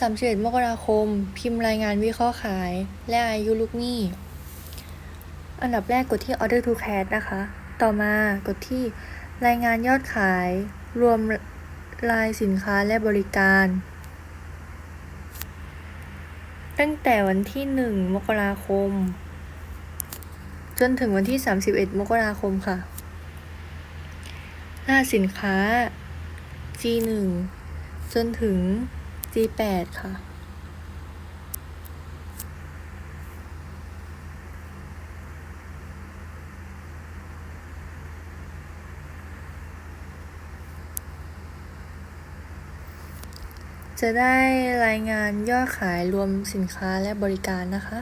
31มกราคม พิมพ์รายงานวิเคราะห์ขาย และอายุลูกหนี้ อันดับแรกกดที่ order to cash นะคะ ต่อมากดที่รายงานยอดขาย รวมรายสินค้าและบริการ ตั้งแต่วันที่ 1 มกราคม จนถึงวันที่ 31 มกราคมค่ะ หน้าสินค้า G1 จนถึง G8 ค่ะ จะได้รายงานยอดขายรวมสินค้าและบริการนะคะ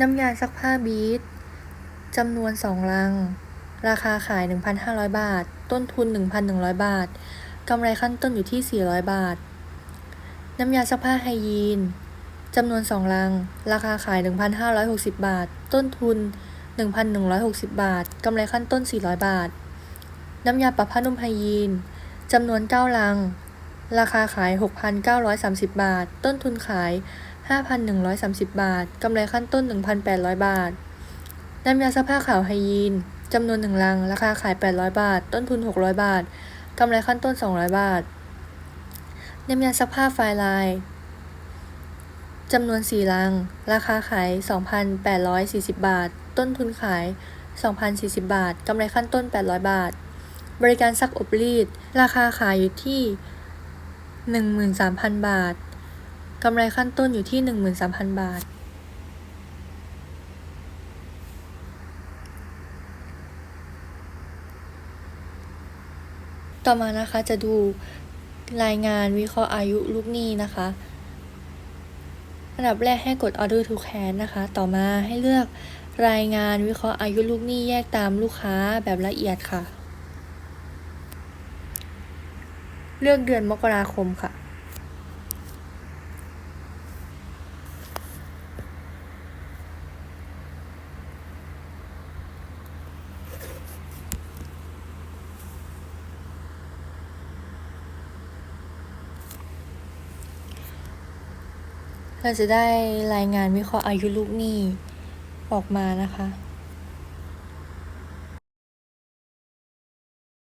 น้ำยาซักผ้าบีทจำนวน2ลัง ราคาขาย 1,500 บาท ต้นทุน 1,100 บาท กำไรขั้นต้นอยู่ที่ 400 บาท น้ำยาซักผ้าไฮยีนจำนวน 2 ลัง ราคาขาย 1,560 บาท ต้นทุน 1,160 บาท กำไรขั้นต้น 400 บาท น้ำยาปรับผ้านุ่มไฮยีนจำนวน 9 ลัง ราคาขาย 6,930 บาท ต้นทุนขาย 5,130 บาท กำไรขั้นต้น 1,800 บาท น้ำยาซักผ้าขาวไฮยีน จำนวน1ลัง ราคาขาย 800 บาท ต้นทุน 600 บาทกำไรขั้นต้น 200 บาทเน้ำยาซักผ้าไฟลายจำนวน 4 ลัง ราคาขาย 2,840 บาท ต้นทุนขาย 2,040 บาท กำไรขั้นต้น 800 บาท บริการซักอบรีด ราคาขายอยู่ที่ 13,000 บาท กำไรขั้นต้นอยู่ที่ 13,000 บาท ต่อมานะคะจะดูรายงานวิเคราะห์อายุลูกหนี้นะคะ อันดับแรกให้กด order to cash นะคะ ต่อมาให้เลือกรายงานวิเคราะห์อายุลูกหนี้แยกตามลูกค้าแบบละเอียดค่ะ เลือกเดือนมกราคมค่ะ เราจะได้รายงานวิเคราะห์อายุลูกหนี้ออกมานะคะ